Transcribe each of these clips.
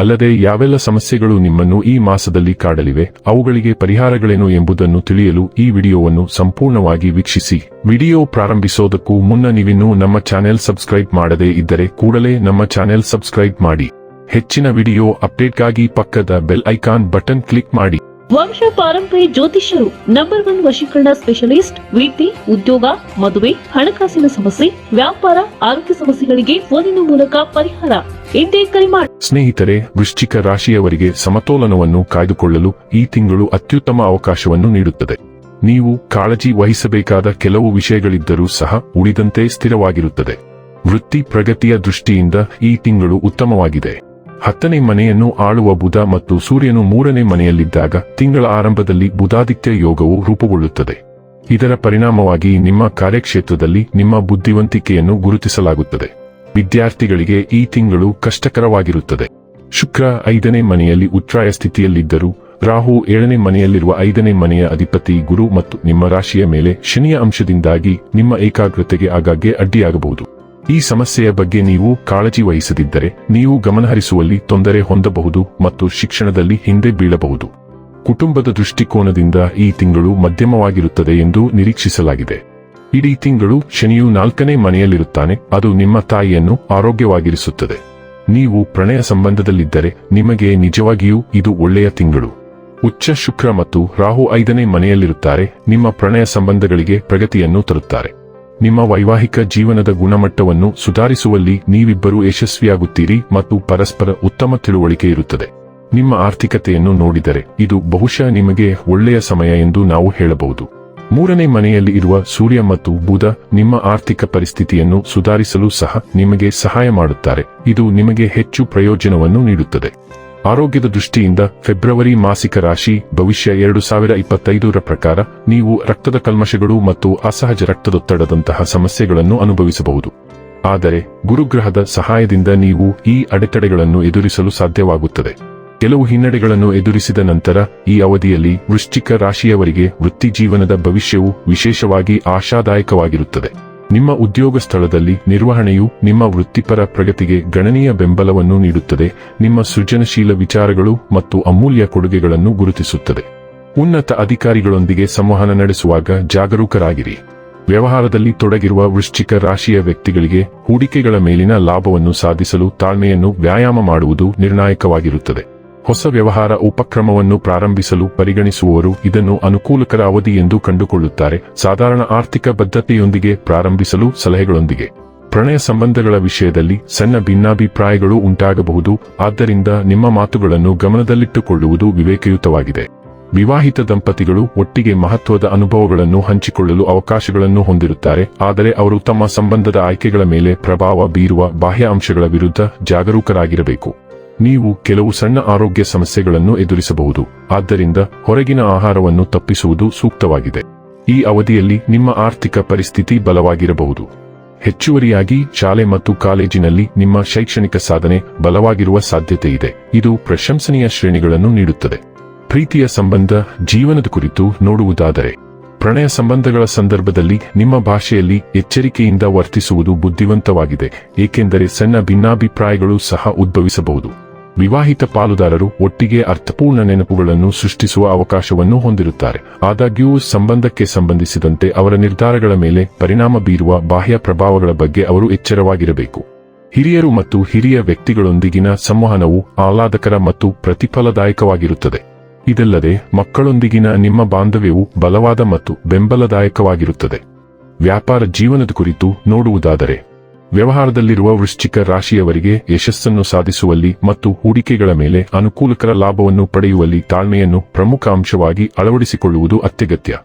ಅಲ್ಲದೆ ಯಾವೆಲ್ಲ ಸಮಸ್ಯೆಗಳು ನಿಮ್ಮನ್ನು ಈ ಮಾಸದಲ್ಲಿ ಕಾಡಲಿವೆ, ಅವುಗಳಿಗೆ ಪರಿಹಾರಗಳೇನು ಎಂಬುದನ್ನು ತಿಳಿಯಲು ಈ ವಿಡಿಯೋವನ್ನು ಸಂಪೂರ್ಣವಾಗಿ ವೀಕ್ಷಿಸಿ. ವಿಡಿಯೋ ಪ್ರಾರಂಭಿಸೋದಕ್ಕೂ ಮುನ್ನ ನೀವಿನ್ನೂ ನಮ್ಮ ಚಾನೆಲ್ ಸಬ್ಸ್ಕ್ರೈಬ್ ಮಾಡದೇ ಇದ್ದರೆ ಕೂಡಲೇ ನಮ್ಮ ಚಾನೆಲ್ ಸಬ್ಸ್ಕ್ರೈಬ್ ಮಾಡಿ. ಹೆಚ್ಚಿನ ವಿಡಿಯೋ ಅಪ್ಡೇಟ್ಗಾಗಿ ಪಕ್ಕದ ಬೆಲ್ ಐಕಾನ್ ಬಟನ್ ಕ್ಲಿಕ್ ಮಾಡಿ. ವಂಶ ಪಾರಂಪರ್ಯ ಜ್ಯೋತಿಷ್ಯರು ನಂಬರ್ ಒನ್ ವಶೀಕರಣ ಸ್ಪೆಷಲಿಸ್ಟ್ ವೃತ್ತಿ ಉದ್ಯೋಗ, ಮದುವೆ, ಹಣಕಾಸಿನ ಸಮಸ್ಯೆ, ವ್ಯಾಪಾರ, ಆರೋಗ್ಯ ಸಮಸ್ಯೆಗಳಿಗೆ ಫೋನಿನ ಮೂಲಕ ಪರಿಹಾರ. ಎಂದೇ ಕರೆ ಮಾಡಿ ಸ್ನೇಹಿತರೆ, ವೃಶ್ಚಿಕ ರಾಶಿಯವರಿಗೆ ಸಮತೋಲನವನ್ನು ಕಾಯ್ದುಕೊಳ್ಳಲು ಈ ತಿಂಗಳು ಅತ್ಯುತ್ತಮ ಅವಕಾಶವನ್ನು ನೀಡುತ್ತದೆ. ನೀವು ಕಾಳಜಿ ವಹಿಸಬೇಕಾದ ಕೆಲವು ವಿಷಯಗಳಿದ್ದರೂ ಸಹ ಉಳಿದಂತೆ ಸ್ಥಿರವಾಗಿರುತ್ತದೆ. ವೃತ್ತಿ ಪ್ರಗತಿಯ ದೃಷ್ಟಿಯಿಂದ ಈ ತಿಂಗಳು ಉತ್ತಮವಾಗಿದೆ. ಹತ್ತನೇ ಮನೆಯನ್ನು ಆಳುವ ಬುಧ ಮತ್ತು ಸೂರ್ಯನು ಮೂರನೇ ಮನೆಯಲ್ಲಿದ್ದಾಗ ತಿಂಗಳ ಆರಂಭದಲ್ಲಿ ಬುಧಾದಿತ್ಯ ಯೋಗವು ರೂಪುಗೊಳ್ಳುತ್ತದೆ. ಇದರ ಪರಿಣಾಮವಾಗಿ ನಿಮ್ಮ ಕಾರ್ಯಕ್ಷೇತ್ರದಲ್ಲಿ ನಿಮ್ಮ ಬುದ್ಧಿವಂತಿಕೆಯನ್ನು ಗುರುತಿಸಲಾಗುತ್ತದೆ. ವಿದ್ಯಾರ್ಥಿಗಳಿಗೆ ಈ ತಿಂಗಳು ಕಷ್ಟಕರವಾಗಿರುತ್ತದೆ. ಶುಕ್ರ ಐದನೇ ಮನೆಯಲ್ಲಿ ಉಚ್ಛಾಯ ಸ್ಥಿತಿಯಲ್ಲಿದ್ದರೂ, ರಾಹು ಏಳನೇ ಮನೆಯಲ್ಲಿರುವ ಐದನೇ ಮನೆಯ ಅಧಿಪತಿ ಗುರು ಮತ್ತು ನಿಮ್ಮ ರಾಶಿಯ ಮೇಲೆ ಶನಿಯ ಅಂಶದಿಂದಾಗಿ ನಿಮ್ಮ ಏಕಾಗ್ರತೆಗೆ ಆಗಾಗ್ಗೆ ಅಡ್ಡಿಯಾಗಬಹುದು. ಈ ಸಮಸ್ಯೆಯ ಬಗ್ಗೆ ನೀವು ಕಾಳಜಿ ವಹಿಸದಿದ್ದರೆ ನೀವು ಗಮನಹರಿಸುವಲ್ಲಿ ತೊಂದರೆ ಹೊಂದಬಹುದು ಮತ್ತು ಶಿಕ್ಷಣದಲ್ಲಿ ಹಿಂದೆ ಬೀಳಬಹುದು. ಕುಟುಂಬದ ದೃಷ್ಟಿಕೋನದಿಂದ ಈ ತಿಂಗಳು ಮಧ್ಯಮವಾಗಿರುತ್ತದೆ ಎಂದು ನಿರೀಕ್ಷಿಸಲಾಗಿದೆ. ಇಡೀ ತಿಂಗಳು ಶನಿಯು ನಾಲ್ಕನೇ ಮನೆಯಲ್ಲಿರುತ್ತಾನೆ, ಅದು ನಿಮ್ಮ ತಾಯಿಯನ್ನು ಆರೋಗ್ಯವಾಗಿರಿಸುತ್ತದೆ. ನೀವು ಪ್ರಣಯ ಸಂಬಂಧದಲ್ಲಿದ್ದರೆ ನಿಮಗೆ ನಿಜವಾಗಿಯೂ ಇದು ಒಳ್ಳೆಯ ತಿಂಗಳು. ಉಚ್ಚ ಶುಕ್ರ ಮತ್ತು ರಾಹು ಐದನೇ ಮನೆಯಲ್ಲಿರುತ್ತಾರೆ, ನಿಮ್ಮ ಪ್ರಣಯ ಸಂಬಂಧಗಳಿಗೆ ಪ್ರಗತಿಯನ್ನು ತರುತ್ತಾರೆ. ನಿಮ್ಮ ವೈವಾಹಿಕ ಜೀವನದ ಗುಣಮಟ್ಟವನ್ನು ಸುಧಾರಿಸುವಲ್ಲಿ ನೀವಿಬ್ಬರೂ ಯಶಸ್ವಿಯಾಗುತ್ತೀರಿ ಮತ್ತು ಪರಸ್ಪರ ಉತ್ತಮ ತಿಳುವಳಿಕೆ ಇರುತ್ತದೆ. ನಿಮ್ಮ ಆರ್ಥಿಕತೆಯನ್ನು ನೋಡಿದರೆ ಇದು ಬಹುಶಃ ನಿಮಗೆ ಒಳ್ಳೆಯ ಸಮಯ ಎಂದು ನಾವು ಹೇಳಬಹುದು. ಮೂರನೇ ಮನೆಯಲ್ಲಿ ಇರುವ ಸೂರ್ಯ ಮತ್ತು ಬುಧ ನಿಮ್ಮ ಆರ್ಥಿಕ ಪರಿಸ್ಥಿತಿಯನ್ನು ಸುಧಾರಿಸಲು ಸಹ ನಿಮಗೆ ಸಹಾಯ ಮಾಡುತ್ತಾರೆ. ಇದು ನಿಮಗೆ ಹೆಚ್ಚು ಪ್ರಯೋಜನವನ್ನು ನೀಡುತ್ತದೆ. ಆರೋಗ್ಯದ ದೃಷ್ಟಿಯಿಂದ ಫೆಬ್ರವರಿ ಮಾಸಿಕ ರಾಶಿ ಭವಿಷ್ಯ ಎರಡು ಸಾವಿರ ಇಪ್ಪತ್ತೈದರ ಪ್ರಕಾರ ನೀವು ರಕ್ತದ ಕಲ್ಮಶಗಳು ಮತ್ತು ಅಸಹಜ ರಕ್ತದೊತ್ತಡದಂತಹ ಸಮಸ್ಯೆಗಳನ್ನು ಅನುಭವಿಸಬಹುದು. ಆದರೆ ಗುರುಗ್ರಹದ ಸಹಾಯದಿಂದ ನೀವು ಈ ಅಡೆತಡೆಗಳನ್ನು ಎದುರಿಸಲು ಸಾಧ್ಯವಾಗುತ್ತದೆ. ಕೆಲವು ಹಿನ್ನಡೆಗಳನ್ನು ಎದುರಿಸಿದ ನಂತರ ಈ ಅವಧಿಯಲ್ಲಿ ವೃಶ್ಚಿಕ ರಾಶಿಯವರಿಗೆ ವೃತ್ತಿ ಜೀವನದ ಭವಿಷ್ಯವು ವಿಶೇಷವಾಗಿ ಆಶಾದಾಯಕವಾಗಿರುತ್ತದೆ. ನಿಮ್ಮ ಉದ್ಯೋಗ ಸ್ಥಳದಲ್ಲಿ ನಿರ್ವಹಣೆಯು ನಿಮ್ಮ ವೃತ್ತಿಪರ ಪ್ರಗತಿಗೆ ಗಣನೀಯ ಬೆಂಬಲವನ್ನು ನೀಡುತ್ತದೆ. ನಿಮ್ಮ ಸೃಜನಶೀಲ ವಿಚಾರಗಳು ಮತ್ತು ಅಮೂಲ್ಯ ಕೊಡುಗೆಗಳನ್ನು ಗುರುತಿಸುತ್ತದೆ. ಉನ್ನತ ಅಧಿಕಾರಿಗಳೊಂದಿಗೆ ಸಂವಹನ ನಡೆಸುವಾಗ ಜಾಗರೂಕರಾಗಿರಿ. ವ್ಯವಹಾರದಲ್ಲಿ ತೊಡಗಿರುವ ವೃಶ್ಚಿಕ ರಾಶಿಯ ವ್ಯಕ್ತಿಗಳಿಗೆ ಹೂಡಿಕೆಗಳ ಮೇಲಿನ ಲಾಭವನ್ನು ಸಾಧಿಸಲು ತಾಳ್ಮೆಯನ್ನು ವ್ಯಾಯಾಮ ಮಾಡುವುದು ನಿರ್ಣಾಯಕವಾಗಿರುತ್ತದೆ. ಹೊಸ ವ್ಯವಹಾರ ಉಪಕ್ರಮವನ್ನು ಪ್ರಾರಂಭಿಸಲು ಪರಿಗಣಿಸುವವರು ಇದನ್ನು ಅನುಕೂಲಕರ ಅವಧಿ ಎಂದು ಕಂಡುಕೊಳ್ಳುತ್ತಾರೆ. ಸಾಧಾರಣ ಆರ್ಥಿಕ ಬದ್ಧತೆಯೊಂದಿಗೆ ಪ್ರಾರಂಭಿಸಲು ಸಲಹೆಗಳೊಂದಿಗೆ. ಪ್ರಣಯ ಸಂಬಂಧಗಳ ವಿಷಯದಲ್ಲಿ ಸಣ್ಣ ಭಿನ್ನಾಭಿಪ್ರಾಯಗಳು ಉಂಟಾಗಬಹುದು. ಆದ್ದರಿಂದ ನಿಮ್ಮ ಮಾತುಗಳನ್ನು ಗಮನದಲ್ಲಿಟ್ಟುಕೊಳ್ಳುವುದು ವಿವೇಕಯುತವಾಗಿದೆ. ವಿವಾಹಿತ ದಂಪತಿಗಳು ಒಟ್ಟಿಗೆ ಮಹತ್ವದ ಅನುಭವಗಳನ್ನು ಹಂಚಿಕೊಳ್ಳಲು ಅವಕಾಶಗಳನ್ನು ಹೊಂದಿರುತ್ತಾರೆ. ಆದರೆ ಅವರು ತಮ್ಮ ಸಂಬಂಧದ ಆಯ್ಕೆಗಳ ಮೇಲೆ ಪ್ರಭಾವ ಬೀರುವ ಬಾಹ್ಯ ಅಂಶಗಳ ವಿರುದ್ಧ ಜಾಗರೂಕರಾಗಿರಬೇಕು. ನೀವು ಕೆಲವು ಸಣ್ಣ ಆರೋಗ್ಯ ಸಮಸ್ಯೆಗಳನ್ನು ಎದುರಿಸಬಹುದು. ಆದ್ದರಿಂದ ಹೊರಗಿನ ಆಹಾರವನ್ನು ತಪ್ಪಿಸುವುದು ಸೂಕ್ತವಾಗಿದೆ. ಈ ಅವಧಿಯಲ್ಲಿ ನಿಮ್ಮ ಆರ್ಥಿಕ ಪರಿಸ್ಥಿತಿ ಬಲವಾಗಿರಬಹುದು. ಹೆಚ್ಚುವರಿಯಾಗಿ ಶಾಲೆ ಮತ್ತು ಕಾಲೇಜಿನಲ್ಲಿ ನಿಮ್ಮ ಶೈಕ್ಷಣಿಕ ಸಾಧನೆ ಬಲವಾಗಿರುವ ಸಾಧ್ಯತೆ ಇದೆ ಇದು ಪ್ರಶಂಸನೀಯ ಶ್ರೇಣಿಗಳನ್ನು ನೀಡುತ್ತದೆ. ಪ್ರೀತಿಯ ಸಂಬಂಧ, ಜೀವನದ ಕುರಿತು ನೋಡುವುದಾದರೆ, ಪ್ರಣಯ ಸಂಬಂಧಗಳ ಸಂದರ್ಭದಲ್ಲಿ ನಿಮ್ಮ ಭಾಷೆಯಲ್ಲಿ ಎಚ್ಚರಿಕೆಯಿಂದ ವರ್ತಿಸುವುದು ಬುದ್ಧಿವಂತವಾಗಿದೆ, ಏಕೆಂದರೆ ಸಣ್ಣ ಭಿನ್ನಾಭಿಪ್ರಾಯಗಳು ಸಹ ಉದ್ಭವಿಸಬಹುದು. ವಿವಾಹಿತ ಪಾಲುದಾರರು ಒಟ್ಟಿಗೆ ಅರ್ಥಪೂರ್ಣ ನೆನಪುಗಳನ್ನು ಸೃಷ್ಟಿಸುವ ಅವಕಾಶವನ್ನು ಹೊಂದಿರುತ್ತಾರೆ. ಆದಾಗ್ಯೂ, ಸಂಬಂಧಕ್ಕೆ ಸಂಬಂಧಿಸಿದಂತೆ ಅವರ ನಿರ್ಧಾರಗಳ ಮೇಲೆ ಪರಿಣಾಮ ಬೀರುವ ಬಾಹ್ಯ ಪ್ರಭಾವಗಳ ಬಗ್ಗೆ ಅವರು ಎಚ್ಚರವಾಗಿರಬೇಕು. ಹಿರಿಯರು ಮತ್ತು ಹಿರಿಯ ವ್ಯಕ್ತಿಗಳೊಂದಿಗಿನ ಸಂವಹನವು ಆಹ್ಲಾದಕರ ಮತ್ತು ಪ್ರತಿಫಲದಾಯಕವಾಗಿರುತ್ತದೆ. ಇದಲ್ಲದೆ, ಮಕ್ಕಳೊಂದಿಗಿನ ನಿಮ್ಮ ಬಾಂಧವ್ಯವು ಬಲವಾದ ಮತ್ತು ಬೆಂಬಲದಾಯಕವಾಗಿರುತ್ತದೆ. ವ್ಯಾಪಾರ ಜೀವನದ ಕುರಿತು ನೋಡುವುದಾದರೆ ವ್ಯವಹಾರದಲ್ಲಿರುವ ವೃಶ್ಚಿಕ ರಾಶಿಯವರಿಗೆ ಯಶಸ್ಸನ್ನು ಸಾಧಿಸುವಲ್ಲಿ ಮತ್ತು ಹೂಡಿಕೆಗಳ ಮೇಲೆ ಅನುಕೂಲಕರ ಲಾಭವನ್ನು ಪಡೆಯುವಲ್ಲಿ ತಾಳ್ಮೆಯನ್ನು ಪ್ರಮುಖ ಅಂಶವಾಗಿ ಅಳವಡಿಸಿಕೊಳ್ಳುವುದು ಅತ್ಯಗತ್ಯ.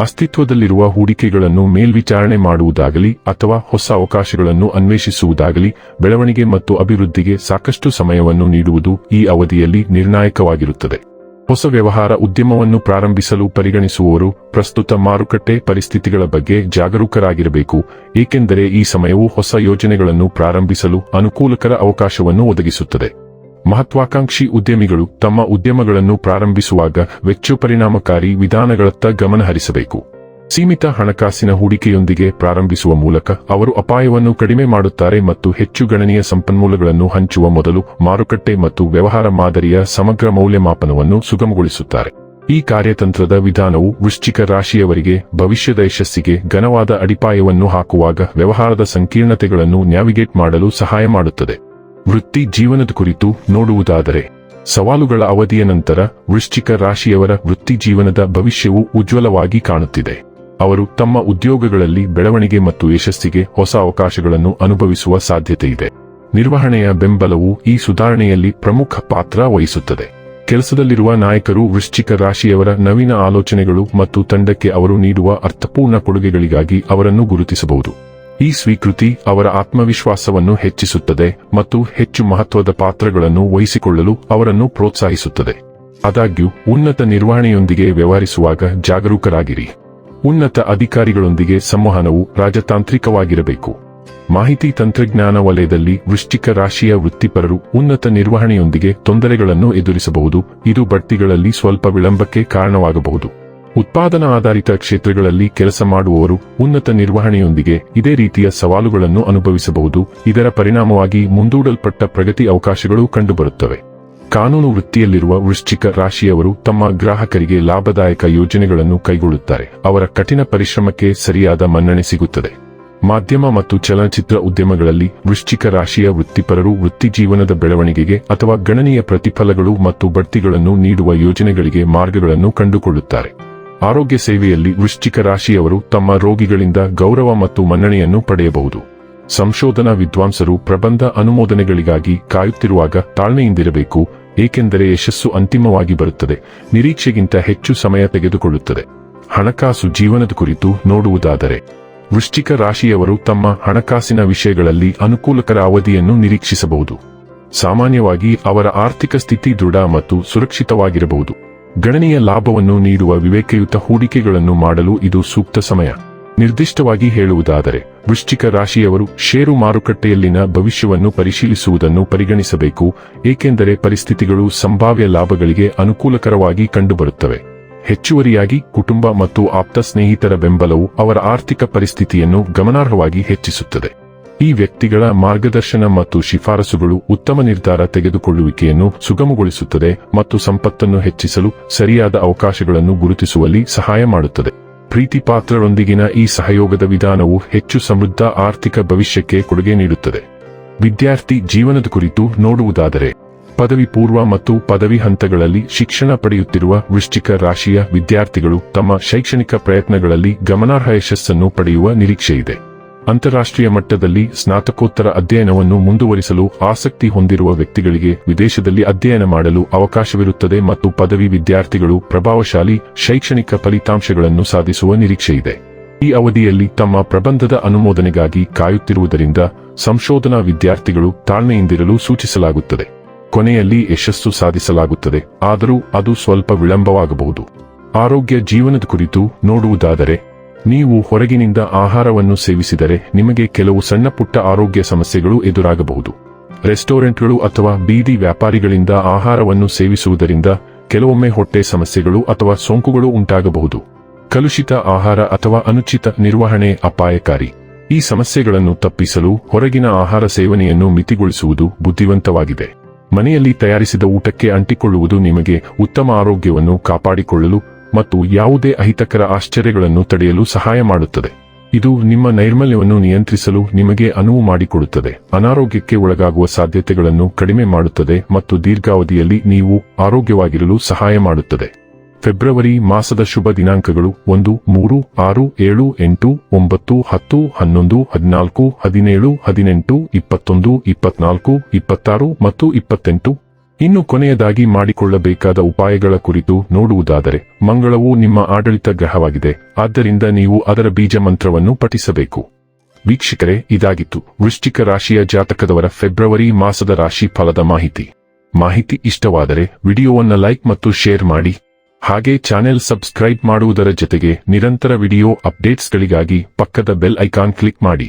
ಅಸ್ತಿತ್ವದಲ್ಲಿರುವ ಹೂಡಿಕೆಗಳನ್ನು ಮೇಲ್ವಿಚಾರಣೆ ಮಾಡುವುದಾಗಲಿ ಅಥವಾ ಹೊಸ ಅವಕಾಶಗಳನ್ನು ಅನ್ವೇಷಿಸುವುದಾಗಲಿ ಬೆಳವಣಿಗೆ ಮತ್ತು ಅಭಿವೃದ್ಧಿಗೆ ಸಾಕಷ್ಟು ಸಮಯವನ್ನು ನೀಡುವುದು ಈ ಅವಧಿಯಲ್ಲಿ ನಿರ್ಣಾಯಕವಾಗಿರುತ್ತದೆ. ಹೊಸ ವ್ಯವಹಾರ ಉದ್ಯಮವನ್ನು ಪ್ರಾರಂಭಿಸಲು ಪರಿಗಣಿಸುವವರು ಪ್ರಸ್ತುತ ಮಾರುಕಟ್ಟೆ ಪರಿಸ್ಥಿತಿಗಳ ಬಗ್ಗೆ ಜಾಗರೂಕರಾಗಿರಬೇಕು, ಏಕೆಂದರೆ ಈ ಸಮಯವು ಹೊಸ ಯೋಜನೆಗಳನ್ನು ಪ್ರಾರಂಭಿಸಲು ಅನುಕೂಲಕರ ಅವಕಾಶವನ್ನು ಒದಗಿಸುತ್ತದೆ. ಮಹತ್ವಾಕಾಂಕ್ಷಿ ಉದ್ಯಮಿಗಳು ತಮ್ಮ ಉದ್ಯಮಗಳನ್ನು ಪ್ರಾರಂಭಿಸುವಾಗ ವೆಚ್ಚ ಪರಿಣಾಮಕಾರಿ ವಿಧಾನಗಳತ್ತ ಗಮನ ಹರಿಸಬೇಕು ಸೀಮಿತ ಹಣಕಾಸಿನ ಹೂಡಿಕೆಯೊಂದಿಗೆ ಪ್ರಾರಂಭಿಸುವ ಮೂಲಕ ಅವರು ಅಪಾಯವನ್ನು ಕಡಿಮೆ ಮಾಡುತ್ತಾರೆ ಮತ್ತು ಹೆಚ್ಚು ಗಣನೀಯ ಸಂಪನ್ಮೂಲಗಳನ್ನು ಹಂಚುವ ಮೊದಲು ಮಾರುಕಟ್ಟೆ ಮತ್ತು ವ್ಯವಹಾರ ಮಾದರಿಯ ಸಮಗ್ರ ಮೌಲ್ಯಮಾಪನವನ್ನು ಸುಗಮಗೊಳಿಸುತ್ತಾರೆ. ಈ ಕಾರ್ಯತಂತ್ರದ ವಿಧಾನವು ವೃಶ್ಚಿಕ ರಾಶಿಯವರಿಗೆ ಭವಿಷ್ಯದ ಯಶಸ್ಸಿಗೆ ಘನವಾದ ಅಡಿಪಾಯವನ್ನು ಹಾಕುವಾಗ ವ್ಯವಹಾರದ ಸಂಕೀರ್ಣತೆಗಳನ್ನು ನ್ಯಾವಿಗೇಟ್ ಮಾಡಲು ಸಹಾಯ ಮಾಡುತ್ತದೆ. ವೃತ್ತಿ ಜೀವನದ ಕುರಿತು ನೋಡುವುದಾದರೆ, ಸವಾಲುಗಳ ಅವಧಿಯ ನಂತರ ವೃಶ್ಚಿಕ ರಾಶಿಯವರ ವೃತ್ತಿ ಜೀವನದ ಭವಿಷ್ಯವು ಉಜ್ವಲವಾಗಿ ಕಾಣುತ್ತಿದೆ. ಅವರು ತಮ್ಮ ಉದ್ಯೋಗಗಳಲ್ಲಿ ಬೆಳವಣಿಗೆ ಮತ್ತು ಯಶಸ್ಸಿಗೆ ಹೊಸ ಅವಕಾಶಗಳನ್ನು ಅನುಭವಿಸುವ ಸಾಧ್ಯತೆಯಿದೆ. ನಿರ್ವಹಣೆಯ ಬೆಂಬಲವು ಈ ಸುಧಾರಣೆಯಲ್ಲಿ ಪ್ರಮುಖ ಪಾತ್ರ ವಹಿಸುತ್ತದೆ. ಕೆಲಸದಲ್ಲಿರುವ ನಾಯಕರು ವೃಶ್ಚಿಕ ರಾಶಿಯವರ ನವೀನ ಆಲೋಚನೆಗಳು ಮತ್ತು ತಂಡಕ್ಕೆ ಅವರು ನೀಡುವ ಅರ್ಥಪೂರ್ಣ ಕೊಡುಗೆಗಳಿಗಾಗಿ ಅವರನ್ನು ಗುರುತಿಸಬಹುದು. ಈ ಸ್ವೀಕೃತಿ ಅವರ ಆತ್ಮವಿಶ್ವಾಸವನ್ನು ಹೆಚ್ಚಿಸುತ್ತದೆ ಮತ್ತು ಹೆಚ್ಚು ಮಹತ್ವದ ಪಾತ್ರಗಳನ್ನು ವಹಿಸಿಕೊಳ್ಳಲು ಅವರನ್ನು ಪ್ರೋತ್ಸಾಹಿಸುತ್ತದೆ. ಆದಾಗ್ಯೂ, ಉನ್ನತ ನಿರ್ವಹಣೆಯೊಂದಿಗೆ ವ್ಯವಹರಿಸುವಾಗ ಜಾಗರೂಕರಾಗಿರಿ. ಉನ್ನತ ಅಧಿಕಾರಿಗಳೊಂದಿಗೆ ಸಂವಹನವು ರಾಜತಾಂತ್ರಿಕವಾಗಿರಬೇಕು. ಮಾಹಿತಿ ತಂತ್ರಜ್ಞಾನ ವಲಯದಲ್ಲಿ ವೃಶ್ಚಿಕ ರಾಶಿಯ ವೃತ್ತಿಪರರು ಉನ್ನತ ನಿರ್ವಹಣೆಯೊಂದಿಗೆ ತೊಂದರೆಗಳನ್ನು ಎದುರಿಸಬಹುದು. ಇದು ಬಡ್ತಿಗಳಲ್ಲಿ ಸ್ವಲ್ಪ ವಿಳಂಬಕ್ಕೆ ಕಾರಣವಾಗಬಹುದು. ಉತ್ಪಾದನಾ ಆಧಾರಿತ ಕ್ಷೇತ್ರಗಳಲ್ಲಿ ಕೆಲಸ ಮಾಡುವವರು ಉನ್ನತ ನಿರ್ವಹಣೆಯೊಂದಿಗೆ ಇದೇ ರೀತಿಯ ಸವಾಲುಗಳನ್ನು ಅನುಭವಿಸಬಹುದು. ಇದರ ಪರಿಣಾಮವಾಗಿ ಮುಂದೂಡಲ್ಪಟ್ಟ ಪ್ರಗತಿ ಅವಕಾಶಗಳು ಕಂಡುಬರುತ್ತವೆ. ಕಾನೂನು ವೃತ್ತಿಯಲ್ಲಿರುವ ವೃಶ್ಚಿಕ ರಾಶಿಯವರು ತಮ್ಮ ಗ್ರಾಹಕರಿಗೆ ಲಾಭದಾಯಕ ಯೋಜನೆಗಳನ್ನು ಕೈಗೊಳ್ಳುತ್ತಾರೆ. ಅವರ ಕಠಿಣ ಪರಿಶ್ರಮಕ್ಕೆ ಸರಿಯಾದ ಮನ್ನಣೆ ಸಿಗುತ್ತದೆ. ಮಾಧ್ಯಮ ಮತ್ತು ಚಲನಚಿತ್ರ ಉದ್ಯಮಗಳಲ್ಲಿ ವೃಶ್ಚಿಕ ರಾಶಿಯ ವೃತ್ತಿಪರರು ವೃತ್ತಿಜೀವನದ ಬೆಳವಣಿಗೆಗೆ ಅಥವಾ ಗಣನೀಯ ಪ್ರತಿಫಲಗಳು ಮತ್ತು ಬಡ್ತಿಗಳನ್ನು ನೀಡುವ ಯೋಜನೆಗಳಿಗೆ ಮಾರ್ಗಗಳನ್ನು ಕಂಡುಕೊಳ್ಳುತ್ತಾರೆ. ಆರೋಗ್ಯ ಸೇವೆಯಲ್ಲಿ ವೃಶ್ಚಿಕ ರಾಶಿಯವರು ತಮ್ಮ ರೋಗಿಗಳಿಂದ ಗೌರವ ಮತ್ತು ಮನ್ನಣೆಯನ್ನು ಪಡೆಯಬಹುದು. ಸಂಶೋಧನಾ ವಿದ್ವಾಂಸರು ಪ್ರಬಂಧ ಅನುಮೋದನೆಗಳಿಗಾಗಿ ಕಾಯುತ್ತಿರುವಾಗ ತಾಳ್ಮೆಯಿಂದಿರಬೇಕು ಏಕೆಂದರೆ ಯಶಸ್ಸು ಅಂತಿಮವಾಗಿ ಬರುತ್ತದೆ, ನಿರೀಕ್ಷೆಗಿಂತ ಹೆಚ್ಚು ಸಮಯ ತೆಗೆದುಕೊಳ್ಳುತ್ತದೆ. ಹಣಕಾಸು ಜೀವನದ ಕುರಿತು ನೋಡುವುದಾದರೆ, ವೃಶ್ಚಿಕ ರಾಶಿಯವರು ತಮ್ಮ ಹಣಕಾಸಿನ ವಿಷಯಗಳಲ್ಲಿ ಅನುಕೂಲಕರ ಅವಧಿಯನ್ನು ನಿರೀಕ್ಷಿಸಬಹುದು. ಸಾಮಾನ್ಯವಾಗಿ ಅವರ ಆರ್ಥಿಕ ಸ್ಥಿತಿ ದೃಢ ಮತ್ತು ಸುರಕ್ಷಿತವಾಗಿರಬಹುದು. ಗಣನೀಯ ಲಾಭವನ್ನು ನೀಡುವ ವಿವೇಕಯುತ ಹೂಡಿಕೆಗಳನ್ನು ಮಾಡಲು ಇದು ಸೂಕ್ತ ಸಮಯ. ನಿರ್ದಿಷ್ಟವಾಗಿ ಹೇಳುವುದಾದರೆ, ವೃಶ್ಚಿಕ ರಾಶಿಯವರು ಷೇರು ಮಾರುಕಟ್ಟೆಯಲ್ಲಿನ ಭವಿಷ್ಯವನ್ನು ಪರಿಶೀಲಿಸುವುದನ್ನು ಪರಿಗಣಿಸಬೇಕು, ಏಕೆಂದರೆ ಪರಿಸ್ಥಿತಿಗಳು ಸಂಭಾವ್ಯ ಲಾಭಗಳಿಗೆ ಅನುಕೂಲಕರವಾಗಿ ಕಂಡುಬರುತ್ತವೆ. ಹೆಚ್ಚುವರಿಯಾಗಿ ಕುಟುಂಬ ಮತ್ತು ಆಪ್ತ ಸ್ನೇಹಿತರ ಬೆಂಬಲವು ಅವರ ಆರ್ಥಿಕ ಪರಿಸ್ಥಿತಿಯನ್ನು ಗಮನಾರ್ಹವಾಗಿ ಹೆಚ್ಚಿಸುತ್ತದೆ. ಈ ವ್ಯಕ್ತಿಗಳ ಮಾರ್ಗದರ್ಶನ ಮತ್ತು ಶಿಫಾರಸುಗಳು ಉತ್ತಮ ನಿರ್ಧಾರ ತೆಗೆದುಕೊಳ್ಳುವಿಕೆಯನ್ನು ಸುಗಮಗೊಳಿಸುತ್ತದೆ ಮತ್ತು ಸಂಪತ್ತನ್ನು ಹೆಚ್ಚಿಸಲು ಸರಿಯಾದ ಅವಕಾಶಗಳನ್ನು ಗುರುತಿಸುವಲ್ಲಿ ಸಹಾಯ ಮಾಡುತ್ತದೆ. ಪ್ರೀತಿಪಾತ್ರರೊಂದಿಗಿನ ಈ ಸಹಯೋಗದ ವಿಧಾನವು ಹೆಚ್ಚು ಸಮೃದ್ಧ ಆರ್ಥಿಕ ಭವಿಷ್ಯಕ್ಕೆ ಕೊಡುಗೆ ನೀಡುತ್ತದೆ. ವಿದ್ಯಾರ್ಥಿ ಜೀವನದ ಕುರಿತು ನೋಡುವುದಾದರೆ, ಪದವಿ ಪೂರ್ವ ಮತ್ತು ಪದವಿ ಹಂತಗಳಲ್ಲಿ ಶಿಕ್ಷಣ ಪಡೆಯುತ್ತಿರುವ ವೃಶ್ಚಿಕ ರಾಶಿಯ ವಿದ್ಯಾರ್ಥಿಗಳು ತಮ್ಮ ಶೈಕ್ಷಣಿಕ ಪ್ರಯತ್ನಗಳಲ್ಲಿ ಗಮನಾರ್ಹ ಯಶಸ್ಸನ್ನು ಪಡೆಯುವ ನಿರೀಕ್ಷೆಯಿದೆ. ಅಂತಾರಾಷ್ಟ್ರೀಯ ಮಟ್ಟದಲ್ಲಿ ಸ್ನಾತಕೋತ್ತರ ಅಧ್ಯಯನವನ್ನು ಮುಂದುವರಿಸಲು ಆಸಕ್ತಿ ಹೊಂದಿರುವ ವ್ಯಕ್ತಿಗಳಿಗೆ ವಿದೇಶದಲ್ಲಿ ಅಧ್ಯಯನ ಮಾಡಲು ಅವಕಾಶವಿರುತ್ತದೆ ಮತ್ತು ಪದವಿ ವಿದ್ಯಾರ್ಥಿಗಳು ಪ್ರಭಾವಶಾಲಿ ಶೈಕ್ಷಣಿಕ ಫಲಿತಾಂಶಗಳನ್ನು ಸಾಧಿಸುವ ನಿರೀಕ್ಷೆಯಿದೆ. ಈ ಅವಧಿಯಲ್ಲಿ ತಮ್ಮ ಪ್ರಬಂಧದ ಅನುಮೋದನೆಗಾಗಿ ಕಾಯುತ್ತಿರುವುದರಿಂದ ಸಂಶೋಧನಾ ವಿದ್ಯಾರ್ಥಿಗಳು ತಾಳ್ಮೆಯಿಂದಿರಲು ಸೂಚಿಸಲಾಗುತ್ತದೆ. ಕೊನೆಯಲ್ಲಿ ಯಶಸ್ಸು ಸಾಧಿಸಲಾಗುತ್ತದೆ, ಆದರೂ ಅದು ಸ್ವಲ್ಪ ವಿಳಂಬವಾಗಬಹುದು. ಆರೋಗ್ಯ, ಜೀವನದ ಕುರಿತು ನೋಡುವುದಾದರೆ ನೀವು ಹೊರಗಿನಿಂದ ಆಹಾರವನ್ನು ಸೇವಿಸಿದರೆ ನಿಮಗೆ ಕೆಲವು ಸಣ್ಣಪುಟ್ಟ ಆರೋಗ್ಯ ಸಮಸ್ಯೆಗಳು ಎದುರಾಗಬಹುದು. ರೆಸ್ಟೋರೆಂಟ್ಗಳು ಅಥವಾ ಬೀದಿ ವ್ಯಾಪಾರಿಗಳಿಂದ ಆಹಾರವನ್ನು ಸೇವಿಸುವುದರಿಂದ ಕೆಲವೊಮ್ಮೆ ಹೊಟ್ಟೆ ಸಮಸ್ಯೆಗಳು ಅಥವಾ ಸೋಂಕುಗಳು ಉಂಟಾಗಬಹುದು. ಕಲುಷಿತ ಆಹಾರ ಅಥವಾ ಅನುಚಿತ ನಿರ್ವಹಣೆ ಅಪಾಯಕಾರಿ. ಈ ಸಮಸ್ಯೆಗಳನ್ನು ತಪ್ಪಿಸಲು ಹೊರಗಿನ ಆಹಾರ ಸೇವನೆಯನ್ನು ಮಿತಿಗೊಳಿಸುವುದು ಬುದ್ಧಿವಂತವಾಗಿದೆ. ಮನೆಯಲ್ಲಿ ತಯಾರಿಸಿದ ಊಟಕ್ಕೆ ಅಂಟಿಕೊಳ್ಳುವುದು ನಿಮಗೆ ಉತ್ತಮ ಆರೋಗ್ಯವನ್ನು ಕಾಪಾಡಿಕೊಳ್ಳಲು ಮತ್ತು ಯಾವುದೇ ಅಹಿತಕರ ಆಶ್ಚರ್ಯಗಳನ್ನು ತಡೆಯಲು ಸಹಾಯ ಮಾಡುತ್ತದೆ. ಇದು ನಿಮ್ಮ ನೈರ್ಮಲ್ಯವನ್ನು ನಿಯಂತ್ರಿಸಲು ನಿಮಗೆ ಅನುವು ಮಾಡಿಕೊಡುತ್ತದೆ. ಅನಾರೋಗ್ಯಕ್ಕೆ ಒಳಗಾಗುವ ಸಾಧ್ಯತೆಗಳನ್ನು ಕಡಿಮೆ ಮಾಡುತ್ತದೆ ಮತ್ತು ದೀರ್ಘಾವಧಿಯಲ್ಲಿ ನೀವು ಆರೋಗ್ಯವಾಗಿರಲು ಸಹಾಯ ಮಾಡುತ್ತದೆ. ಫೆಬ್ರವರಿ ಮಾಸದ ಶುಭ ದಿನಾಂಕಗಳು ಒಂದು, ಮೂರು, ಆರು, ಏಳು, ಎಂಟು, ಒಂಬತ್ತು, ಹತ್ತು, ಹನ್ನೊಂದು, ಹದಿನಾಲ್ಕು, ಹದಿನೇಳು, ಹದಿನೆಂಟು, ಇಪ್ಪತ್ತೊಂದು, ಇಪ್ಪತ್ನಾಲ್ಕು, ಇಪ್ಪತ್ತಾರು ಮತ್ತು ಇಪ್ಪತ್ತೆಂಟು. ಇನ್ನು ಕೊನೆಯದಾಗಿ ಮಾಡಿಕೊಳ್ಳಬೇಕಾದ ಉಪಾಯಗಳ ಕುರಿತು ನೋಡುವುದಾದರೆ, ಮಂಗಳವು ನಿಮ್ಮ ಆಡಳಿತ ಗ್ರಹವಾಗಿದೆ, ಆದ್ದರಿಂದ ನೀವು ಅದರ ಬೀಜ ಮಂತ್ರವನ್ನು ಪಠಿಸಬೇಕು. ವೀಕ್ಷಕರೇ, ಇದಾಗಿತ್ತು. ವೃಶ್ಚಿಕ ರಾಶಿಯ ಜಾತಕದವರ ಫೆಬ್ರವರಿ ಮಾಸದ ರಾಶಿ ಫಲದ ಮಾಹಿತಿ. ಮಾಹಿತಿ ಇಷ್ಟವಾದರೆ ವಿಡಿಯೋವನ್ನು ಲೈಕ್ ಮತ್ತು ಶೇರ್ ಮಾಡಿ. ಹಾಗೆ ಚಾನೆಲ್ ಸಬ್ಸ್ಕ್ರೈಬ್ ಮಾಡುವುದರ ಜೊತೆಗೆ ನಿರಂತರ ವಿಡಿಯೋ ಅಪ್ಡೇಟ್ಸ್ಗಳಿಗಾಗಿ ಪಕ್ಕದ ಬೆಲ್ ಐಕಾನ್ ಕ್ಲಿಕ್ ಮಾಡಿ.